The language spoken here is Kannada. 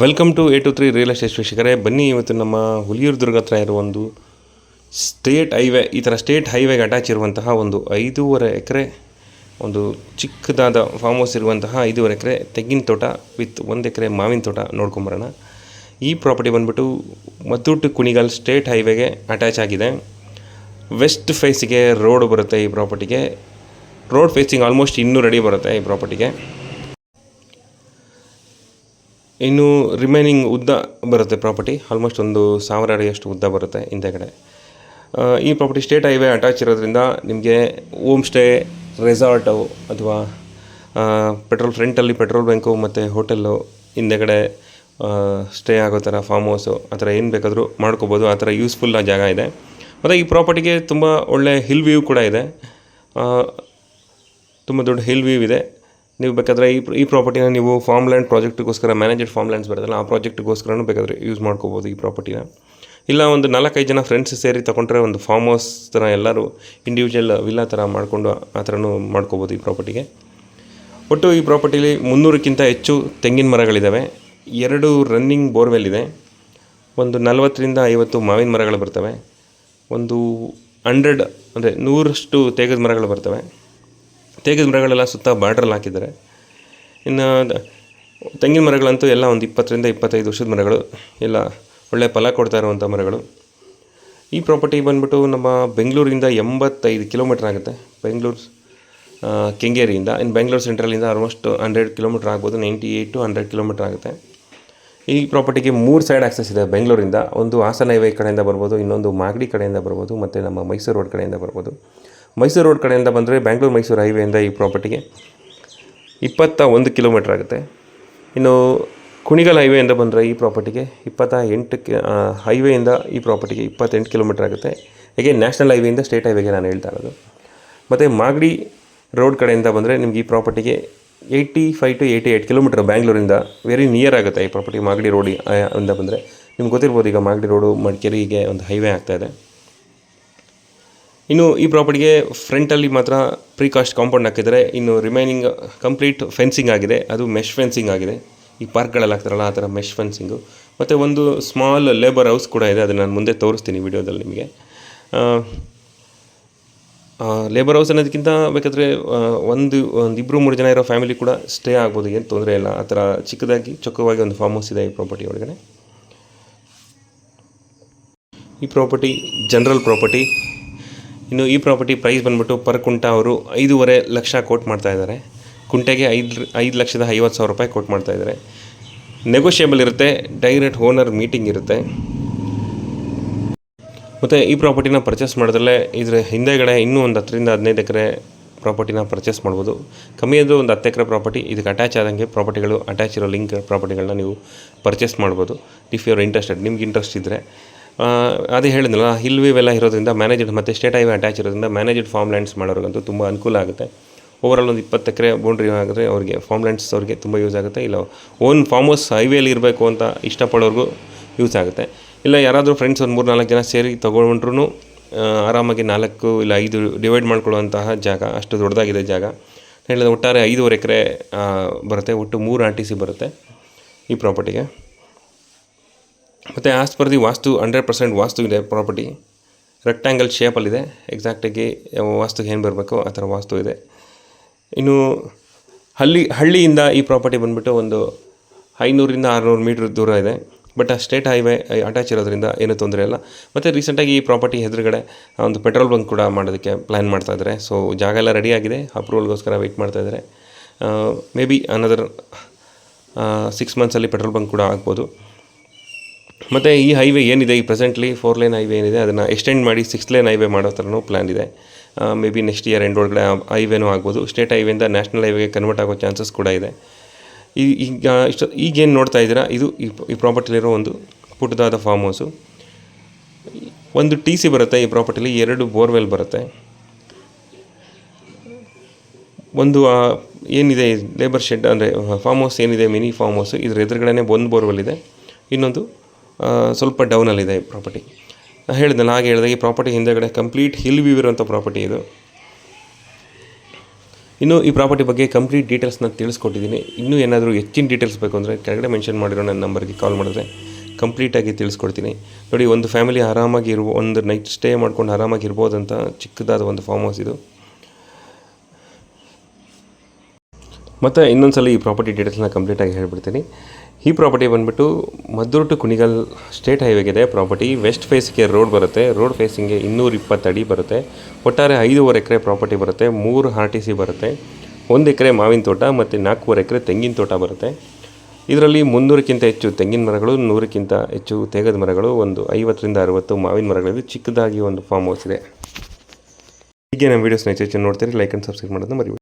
Welcome to A two three real estate ವೀಕ್ಷಕರೇ, ಬನ್ನಿ ಇವತ್ತು ನಮ್ಮ ಹುಲಿಯೂರು ದುರ್ಗ ಹತ್ರ ಇರುವ ಒಂದು ಸ್ಟೇಟ್ ಹೈವೇ ಈ ಥರ ಸ್ಟೇಟ್ ಹೈವೇಗೆ ಅಟ್ಯಾಚ್ ಇರುವಂತಹ ಒಂದು ಐದೂವರೆ ಎಕರೆ, ಒಂದು ಚಿಕ್ಕದಾದ ಫಾರ್ಮ್ ಹೌಸ್ ಇರುವಂತಹ ಐದೂವರೆ ಎಕರೆ ತೆಂಗಿನ ತೋಟ ವಿತ್ ಒಂದು ಎಕರೆ ಮಾವಿನ ತೋಟ ನೋಡ್ಕೊಂಬರೋಣ. ಈ ಪ್ರಾಪರ್ಟಿ ಬಂದುಬಿಟ್ಟು ಮದ್ದೂಟು ಕುಣಿಗಲ್ ಸ್ಟೇಟ್ ಹೈವೇಗೆ ಅಟ್ಯಾಚ್ ಆಗಿದೆ. ವೆಸ್ಟ್ ಫೇಸಿಗೆ ರೋಡ್ ಬರುತ್ತೆ ಈ ಪ್ರಾಪರ್ಟಿಗೆ ರೋಡ್ ಫೇಸಿಂಗ್ ಆಲ್ಮೋಸ್ಟ್ ಇನ್ನೂ ರೆಡಿ ಬರುತ್ತೆ ಈ ಪ್ರಾಪರ್ಟಿಗೆ ಇನ್ನು ರಿಮೈನಿಂಗ್ ಉದ್ದ ಬರುತ್ತೆ ಪ್ರಾಪರ್ಟಿ ಆಲ್ಮೋಸ್ಟ್ ಒಂದು ಸಾವಿರ ಅಡಿಯಷ್ಟು ಉದ್ದ ಬರುತ್ತೆ ಹಿಂದೆಗಡೆ. ಈ ಪ್ರಾಪರ್ಟಿ ಸ್ಟೇಟ್ ಹೈವೇ ಅಟ್ಯಾಚ್ ಇರೋದ್ರಿಂದ ನಿಮಗೆ ಹೋಮ್ ಸ್ಟೇ ರೆಸಾರ್ಟು ಅಥವಾ ಪೆಟ್ರೋಲ್ ಫ್ರಂಟಲ್ಲಿ ಪೆಟ್ರೋಲ್ ಬ್ಯಾಂಕು ಮತ್ತು ಹೋಟೆಲ್ಲು ಹಿಂದೆಗಡೆ ಸ್ಟೇ ಆಗೋ ಥರ ಫಾರ್ಮ್ ಹೌಸು ಆ ಥರ ಏನು ಬೇಕಾದರೂ ಮಾಡ್ಕೋಬೋದು. ಆ ಥರ ಯೂಸ್ಫುಲ್ ಜಾಗ ಇದೆ. ಮತ್ತು ಈ ಪ್ರಾಪರ್ಟಿಗೆ ತುಂಬ ಒಳ್ಳೆ ಹಿಲ್ ವ್ಯೂ ಕೂಡ ಇದೆ. ತುಂಬ ದೊಡ್ಡ ಹಿಲ್ ವ್ಯೂ ಇದೆ. ನೀವು ಬೇಕಾದರೆ ಈ ಈ ಪ್ರಾಪರ್ಟಿನ ನೀವು ಫಾರ್ಮ್ ಲ್ಯಾಂಡ್ ಪ್ರಾಜೆಕ್ಟಿಗೋಸ್ಕರ ಮ್ಯಾನೇಜರ್ ಫಾರ್ಮ್ ಲ್ಯಾಂಡ್ಸ್ ಬರುತ್ತಲ್ಲ ಆ ಪ್ರಾಜೆಕ್ಟಿಗೋಸ್ಕರನೂ ಬೇಕಾದರೆ ಯೂಸ್ ಮಾಡ್ಕೋಬೋದು ಈ ಪ್ರಾಪರ್ಟಿನ ಇಲ್ಲ ಒಂದು ನಾಲ್ಕೈದು ಜನ ಫ್ರೆಂಡ್ಸ್ ಸೇರಿ ತೊಗೊಂಡ್ರೆ ಒಂದು ಫಾರ್ಮ್ ಹೌಸ್ ಥರ ಎಲ್ಲರೂ ಇಂಡಿವಿಜುವಲ್ ವಿಲ್ಲಾ ಥರ ಮಾಡಿಕೊಂಡು ಆ ಥರನೂ ಮಾಡ್ಕೋಬೋದು ಈ ಪ್ರಾಪರ್ಟಿಗೆ ಒಟ್ಟು ಈ ಪ್ರಾಪರ್ಟಿಲಿ ಮುನ್ನೂರಕ್ಕಿಂತ ಹೆಚ್ಚು ತೆಂಗಿನ ಮರಗಳಿದ್ದಾವೆ ಎರಡು ರನ್ನಿಂಗ್ ಬೋರ್ವೆಲ್ ಇದೆ. ಒಂದು ನಲವತ್ತರಿಂದ ಐವತ್ತು ಮಾವಿನ ಮರಗಳು ಬರ್ತವೆ. ಒಂದು ಹಂಡ್ರೆಡ್ ಅಂದರೆ ನೂರಷ್ಟು ತೇಗದ ಮರಗಳು ಬರ್ತವೆ. ತೇಗದ ಮರಗಳೆಲ್ಲ ಸುತ್ತ ಬಾರ್ಡ್ರಲ್ಲಿ ಹಾಕಿದ್ದಾರೆ. ಇನ್ನು ತೆಂಗಿನ ಮರಗಳಂತೂ ಎಲ್ಲ ಒಂದು ಇಪ್ಪತ್ತರಿಂದ ಇಪ್ಪತ್ತೈದು ವರ್ಷದ ಮರಗಳು. ಎಲ್ಲ ಒಳ್ಳೆಯ ಫಲ ಕೊಡ್ತಾ ಇರುವಂಥ ಮರಗಳು. ಈ ಪ್ರಾಪರ್ಟಿ ಬಂದ್ಬಿಟ್ಟು ನಮ್ಮ ಬೆಂಗಳೂರಿಂದ ಎಂಬತ್ತೈದು ಕಿಲೋಮೀಟ್ರ್ ಆಗುತ್ತೆ. ಬೆಂಗಳೂರು ಕೆಂಗೇರಿಯಿಂದ ಇನ್ನು ಬೆಂಗಳೂರು ಸೆಂಟ್ರಲಿಂದ ಆಲ್ಮೋಸ್ಟ್ ಹಂಡ್ರೆಡ್ ಕಿಲೋಮೀಟ್ರ್ ಆಗ್ಬೋದು ninety eight to hundred kilometre ಆಗುತ್ತೆ. ಈ ಪ್ರಾಪರ್ಟಿಗೆ ಮೂರು ಸೈಡ್ ಆಕ್ಸೆಸ್ ಇದೆ ಬೆಂಗಳೂರಿಂದ. ಒಂದು ಹಾಸನ ಹೈವೇ ಕಡೆಯಿಂದ ಬರ್ಬೋದು, ಇನ್ನೊಂದು ಮಾಗಡಿ ಕಡೆಯಿಂದ ಬರ್ಬೋದು, ಮತ್ತು ನಮ್ಮ ಮೈಸೂರು ರೋಡ್ ಕಡೆಯಿಂದ ಬರ್ಬೋದು. ಮೈಸೂರು ರೋಡ್ ಕಡೆಯಿಂದ ಬಂದರೆ ಬ್ಯಾಂಗ್ಳೂರು ಮೈಸೂರು ಹೈವೇಯಿಂದ ಈ ಪ್ರಾಪರ್ಟಿಗೆ ಇಪ್ಪತ್ತ ಒಂದು ಕಿಲೋಮೀಟ್ರ್ ಆಗುತ್ತೆ. ಇನ್ನು ಕುಣಿಗಲ್ ಹೈವೇಯಿಂದ ಬಂದರೆ ಈ ಪ್ರಾಪರ್ಟಿಗೆ ಇಪ್ಪತ್ತ ಎಂಟು ಕಿ ಹೈವೇಯಿಂದ ಈ ಪ್ರಾಪರ್ಟಿಗೆ ಇಪ್ಪತ್ತೆಂಟು ಕಿಲೋಮೀಟ್ರ್ ಆಗುತ್ತೆ. ಹೇಗೆ ನ್ಯಾಷನಲ್ ಹೈವೇಯಿಂದ ಸ್ಟೇಟ್ ಹೈವೇಗೆ ನಾನು ಹೇಳ್ತಾ ಇರೋದು. ಮತ್ತು ಮಾಗಡಿ ರೋಡ್ ಕಡೆಯಿಂದ ಬಂದರೆ ನಿಮ್ಗೆ ಈ ಪ್ರಾಪರ್ಟಿಗೆ eighty five to eighty eight kilometre ಬ್ಯಾಂಗ್ಳೂರಿಂದ very near ಆಗುತ್ತೆ ಈ ಪ್ರಾಪರ್ಟಿ ಮಾಗಡಿ ರೋಡಿ ಇಂದ ಬಂದರೆ. ನಿಮ್ಗೆ ಗೊತ್ತಿರ್ಬೋದು ಈಗ ಮಾಗಡಿ ರೋಡು ಮಡಿಕೇರಿಗೆ ಒಂದು ಹೈವೇ ಆಗ್ತಾಯಿದೆ ಇನ್ನು ಈ ಪ್ರಾಪರ್ಟಿಗೆ ಫ್ರಂಟಲ್ಲಿ ಮಾತ್ರ ಪ್ರಿಕಾಸ್ಟ್ ಕಾಂಪೌಂಡ್ ಹಾಕಿದರೆ ಇನ್ನು ರಿಮೈನಿಂಗ್ ಕಂಪ್ಲೀಟ್ ಫೆನ್ಸಿಂಗ್ ಆಗಿದೆ. ಅದು ಮೆಶ್ ಫೆನ್ಸಿಂಗ್ ಆಗಿದೆ. ಈ ಪಾರ್ಕ್ಗಳೆಲ್ಲ ಹಾಕ್ತಾರಲ್ಲ, ಆ ಥರ ಮೆಶ್ ಫೆನ್ಸಿಂಗು ಮತ್ತು ಒಂದು ಸ್ಮಾಲ್ ಲೇಬರ್ ಹೌಸ್ ಕೂಡ ಇದೆ. ಅದನ್ನು ನಾನು ಮುಂದೆ ತೋರಿಸ್ತೀನಿ ವಿಡಿಯೋದಲ್ಲಿ ನಿಮಗೆ. ಲೇಬರ್ ಹೌಸ್ ಅನ್ನೋದಕ್ಕಿಂತ ಬೇಕಾದರೆ ಒಂದು ಒಂದು ಇಬ್ಬರು ಮೂರು ಜನ ಇರೋ ಫ್ಯಾಮಿಲಿ ಕೂಡ ಸ್ಟೇ ಆಗ್ಬೋದು. ಏನು ತೊಂದರೆ ಇಲ್ಲ. ಆ ಥರ ಚಿಕ್ಕದಾಗಿ, ಚೊಕ್ಕವಾಗಿ ಒಂದು ಫಾರ್ಮ್ ಹೌಸ್ ಇದೆ ಈ ಪ್ರಾಪರ್ಟಿ ಒಳಗಡೆ. ಈ ಪ್ರಾಪರ್ಟಿ ಜನರಲ್ ಪ್ರಾಪರ್ಟಿ ಇನ್ನು ಈ ಪ್ರಾಪರ್ಟಿ ಪ್ರೈಸ್ ಬಂದ್ಬಿಟ್ಟು ಪರ್ ಕುಂಟ ಅವರು ಐದೂವರೆ ಲಕ್ಷ ಕೋಟ್ ಮಾಡ್ತಾ ಇದ್ದಾರೆ. ಕುಂಟೆಗೆ ಐದು ಐದು ಲಕ್ಷದ ಐವತ್ತು ಸಾವಿರ ರೂಪಾಯಿ ಕೋಟ್ ಮಾಡ್ತಾ ಇದ್ದಾರೆ. ನೆಗೋಷಿಯೇಬಲ್ ಇರುತ್ತೆ ಡೈರೆಕ್ಟ್ ಓನರ್ ಮೀಟಿಂಗ್ ಇರುತ್ತೆ. ಮತ್ತು ಈ ಪ್ರಾಪರ್ಟಿನ ಪರ್ಚೇಸ್ ಮಾಡಿದ್ರಲ್ಲೇ ಇದ್ರ ಹಿಂದೆಗಡೆ ಇನ್ನೂ ಒಂದು ಹತ್ತರಿಂದ ಹದಿನೈದು ಎಕರೆ ಪ್ರಾಪರ್ಟಿನ ಪರ್ಚೇಸ್ ಮಾಡ್ಬೋದು. ಕಮ್ಮಿ ಅಂದರೆ ಒಂದು ಹತ್ತು ಎಕರೆ ಪ್ರಾಪರ್ಟಿ ಇದಕ್ಕೆ ಅಟ್ಯಾಚ್ ಆದಂಗೆ ಪ್ರಾಪರ್ಟಿಗಳು ಅಟ್ಯಾಚ್ ಇರೋ ಲಿಂಕ್ ಪ್ರಾಪರ್ಟಿಗಳನ್ನ ನೀವು ಪರ್ಚೇಸ್ ಮಾಡ್ಬೋದು. ಇಫ್ ಯುವರ್ ಇಂಟ್ರೆಸ್ಟೆಡ್ ನಿಮ್ಗೆ ಇಂಟ್ರೆಸ್ಟ್ ಇದ್ದರೆ ಅದೇ ಹೇಳಿದ್ನಲ್ಲ ಹಿಲ್ ವೀವ್ ಎಲ್ಲ ಇರೋದ್ರಿಂದ ಮ್ಯಾನೇಜಡ್ ಮತ್ತು ಸ್ಟೇಟ್ ಹೈವೇ ಅಟ್ಯಾಚ್ ಇರೋದ್ರಿಂದ ಮ್ಯಾನೇಜ್ಡ್ ಫಾರ್ಮ್ ಲ್ಯಾಂಡ್ಸ್ ಮಾಡೋರಿಗಂತೂ ತುಂಬ ಅನುಕೂಲ ಆಗುತ್ತೆ. ಓವರಾಲ್ ಒಂದು ಇಪ್ಪತ್ತು ಎಕರೆ ಬೌಂಡ್ರಿ ಆಗಿದ್ರೆ ಅವ್ರಿಗೆ ಫಾರ್ಮ್ ಲ್ಯಾಂಡ್ಸ್ ಅವ್ರಿಗೆ ತುಂಬ ಯೂಸ್ ಆಗುತ್ತೆ. ಇಲ್ಲ ಓನ್ ಫಾರ್ಮ್ ಹೌಸ್ ಹೈವೇಲಿ ಇರಬೇಕು ಅಂತ ಇಷ್ಟಪಡೋರ್ಗೂ ಯೂಸ್ ಆಗುತ್ತೆ. ಇಲ್ಲ, ಯಾರಾದರೂ ಫ್ರೆಂಡ್ಸ್ ಒಂದು ಮೂರು ನಾಲ್ಕು ಜನ ಸೇರಿ ತೊಗೊಂಡ್ರು ಆರಾಮಾಗಿ ನಾಲ್ಕು ಇಲ್ಲ ಐದು ಡಿವೈಡ್ ಮಾಡ್ಕೊಳ್ಳುವಂತಹ ಜಾಗ, ಅಷ್ಟು ದೊಡ್ಡದಾಗಿದೆ ಜಾಗ. ಹೇಳಿದ್ರೆ ಒಟ್ಟಾರೆ ಐದೂವರೆ ಎಕರೆ ಬರುತ್ತೆ, ಒಟ್ಟು ಮೂರು ಆರ್ ಟಿ ಸಿ ಬರುತ್ತೆ ಈ ಪ್ರಾಪರ್ಟಿಗೆ ಮತ್ತು as per the vastu hundred percent vastu ಇದೆ ಪ್ರಾಪರ್ಟಿ ರೆಕ್ಟ್ಯಾಂಗಲ್ ಶೇಪಲ್ಲಿದೆ ಎಕ್ಸಾಕ್ಟಾಗಿ ವಾಸ್ತುಗೆ ಏನು ಬರಬೇಕು, ಆ ಥರ ವಾಸ್ತು ಇದೆ. ಇನ್ನು ಹಳ್ಳಿ, ಹಳ್ಳಿಯಿಂದ ಈ ಪ್ರಾಪರ್ಟಿ ಬಂದುಬಿಟ್ಟು ಒಂದು ಐನೂರಿಂದ ಆರುನೂರು ಮೀಟ್ರ್ ದೂರ ಇದೆ. ಬಟ್ ಆ ಸ್ಟೇಟ್ ಹೈವೇ ಅಟ್ಯಾಚ್ ಇರೋದ್ರಿಂದ ಏನೂ ತೊಂದರೆ ಇಲ್ಲ. ಮತ್ತು ರೀಸೆಂಟಾಗಿ ಈ ಪ್ರಾಪರ್ಟಿ ಎದುರುಗಡೆ ಒಂದು ಪೆಟ್ರೋಲ್ ಬಂಕ್ ಕೂಡ ಮಾಡೋದಕ್ಕೆ ಪ್ಲ್ಯಾನ್ ಮಾಡ್ತಾ ಇದ್ದಾರೆ ಸೊ ಜಾಗ ಎಲ್ಲ ರೆಡಿಯಾಗಿದೆ ಅಪ್ರೂವಲ್ಗೋಸ್ಕರ ವೆಯ್ಟ್ ಮಾಡ್ತಾ ಇದ್ದಾರೆ ಮೇ ಬಿ ಅನದರ್ ಸಿಕ್ಸ್ ಮಂತ್ಸಲ್ಲಿ ಪೆಟ್ರೋಲ್ ಬಂಕ್ ಕೂಡ ಆಗ್ಬೋದು. ಮತ್ತು ಈ ಹೈವೇ ಏನಿದೆ, ಈ ಪ್ರೆಸೆಂಟ್ಲಿ ಫೋರ್ ಲೈನ್ ಹೈವೇ ಏನಿದೆ, ಅದನ್ನು ಎಕ್ಸ್ಟೆಂಡ್ ಮಾಡಿ ಸಿಕ್ಸ್ ಲೈನ್ ಹೈವೇ ಮಾಡೋ ಥರನೂ ಪ್ಲ್ಯಾನ್ ಇದೆ. Maybe next year end ಒಳಗಡೆ ಹೈವೇನೂ ಆಗ್ಬೋದು. ಸ್ಟೇಟ್ ಹೈವೇಯಿಂದ ನ್ಯಾಷನಲ್ ಹೈವೇಗೆ ಕನ್ವರ್ಟ್ ಆಗೋ ಚಾನ್ಸಸ್ ಕೂಡ ಇದೆ. ಈಗ ಇಷ್ಟು, ಈಗೇನು ನೋಡ್ತಾ ಇದ್ದೀರಾ? ಇದು ಈ ಪ್ರಾಪರ್ಟಿಲಿರೋ ಒಂದು ಪುಟ್ಟದಾದ ಫಾರ್ಮ್ ಹೌಸು ಒಂದು ಟಿ ಸಿ ಬರುತ್ತೆ ಈ ಪ್ರಾಪರ್ಟಿಲಿ ಎರಡು ಬೋರ್ವೆಲ್ ಬರುತ್ತೆ. ಒಂದು ಏನಿದೆ ಲೇಬರ್ ಶೆಡ್ ಅಂದರೆ ಫಾರ್ಮ್ ಹೌಸ್ ಏನಿದೆ ಮಿನಿ ಫಾರ್ಮ್ ಹೌಸು ಇದ್ರ ಎದುರುಗಡೆ ಒಂದು ಬೋರ್ವೆಲ್ ಇದೆ. ಇನ್ನೊಂದು ಸ್ವಲ್ಪ ಡೌನಲ್ಲಿದೆ ಈ ಪ್ರಾಪರ್ಟಿ ನಾನು ಹೇಳಿದ್ನಲ್ಲ ಹಾಗೆ ಹೇಳಿದಾಗ ಈ ಪ್ರಾಪರ್ಟಿ ಹಿಂದೆಗಡೆ ಕಂಪ್ಲೀಟ್ ಹಿಲ್ ವ್ಯೂ ಇರುವಂಥ ಪ್ರಾಪರ್ಟಿ ಇದು. ಇನ್ನು ಈ ಪ್ರಾಪರ್ಟಿ ಬಗ್ಗೆ ಕಂಪ್ಲೀಟ್ ಡೀಟೇಲ್ಸ್ನ ತಿಳಿಸ್ಕೊಟ್ಟಿದ್ದೀನಿ. ಇನ್ನೂ ಏನಾದರೂ ಹೆಚ್ಚಿನ ಡೀಟೇಲ್ಸ್ ಬೇಕು ಅಂದರೆ ಕೆಳಗಡೆ ಮೆನ್ಷನ್ ಮಾಡಿರೋ ನನ್ನ ನಂಬರ್ಗೆ ಕಾಲ್ ಮಾಡಿದ್ರೆ ಕಂಪ್ಲೀಟಾಗಿ ತಿಳಿಸ್ಕೊಡ್ತೀನಿ. ನೋಡಿ, ಒಂದು ಫ್ಯಾಮಿಲಿ ಆರಾಮಾಗಿ ಇರುವ ಒಂದು ನೈಟ್ ಸ್ಟೇ ಮಾಡ್ಕೊಂಡು ಆರಾಮಾಗಿ ಇರ್ಬೋದಂತ ಚಿಕ್ಕದಾದ ಒಂದು ಫಾರ್ಮ್ ಹೌಸ್ ಇದು. ಮತ್ತು ಇನ್ನೊಂದು ಸಲ ಈ ಪ್ರಾಪರ್ಟಿ ಡೀಟೇಲ್ಸ್ನ ಕಂಪ್ಲೀಟಾಗಿ ಹೇಳ್ಬಿಡ್ತೀನಿ. ಈ ಪ್ರಾಪರ್ಟಿ ಬಂದುಬಿಟ್ಟು ಮದ್ದೂರು ಟು ಕುಣಿಗಲ್ ಸ್ಟೇಟ್ ಹೈವೇಗಿದೆ ಪ್ರಾಪರ್ಟಿ ವೆಸ್ಟ್ ಫೇಸ್ಗೆ ರೋಡ್ ಬರುತ್ತೆ. ರೋಡ್ ಫೇಸಿಂಗ್ಗೆ ಇನ್ನೂರ ಇಪ್ಪತ್ತು ಅಡಿ ಬರುತ್ತೆ. ಒಟ್ಟಾರೆ ಐದೂವರೆ ಎಕರೆ ಪ್ರಾಪರ್ಟಿ ಬರುತ್ತೆ. ಮೂರು ಆರ್ ಟಿ ಸಿ ಬರುತ್ತೆ. ಒಂದು ಎಕರೆ ಮಾವಿನ ತೋಟ ಮತ್ತು ನಾಲ್ಕೂವರೆ ಎಕರೆ ತೆಂಗಿನ ತೋಟ ಬರುತ್ತೆ. ಇದರಲ್ಲಿ ಮುನ್ನೂರಕ್ಕಿಂತ ಹೆಚ್ಚು ತೆಂಗಿನ ಮರಗಳು, ನೂರಕ್ಕಿಂತ ಹೆಚ್ಚು ತೇಗದ ಮರಗಳು, ಒಂದು ಐವತ್ತರಿಂದ ಅರುವತ್ತು ಮಾವಿನ ಮರಗಳಿದೆ ಚಿಕ್ಕದಾಗಿ ಒಂದು ಫಾರ್ಮ್ ಹೌಸ್ ಇದೆ. ಹೀಗೆ ನಮ್ಮ ವೀಡಿಯೋಸ್ನ ಹೆಚ್ಚು ನೋಡ್ತೀರಿ. ಲೈಕ್ ಆ್ಯಂಡ್ ಸಬ್ಸ್ಕ್ರೈಬ್ ಮಾಡೋದನ್ನ ಮರಿಬೇಡಿ.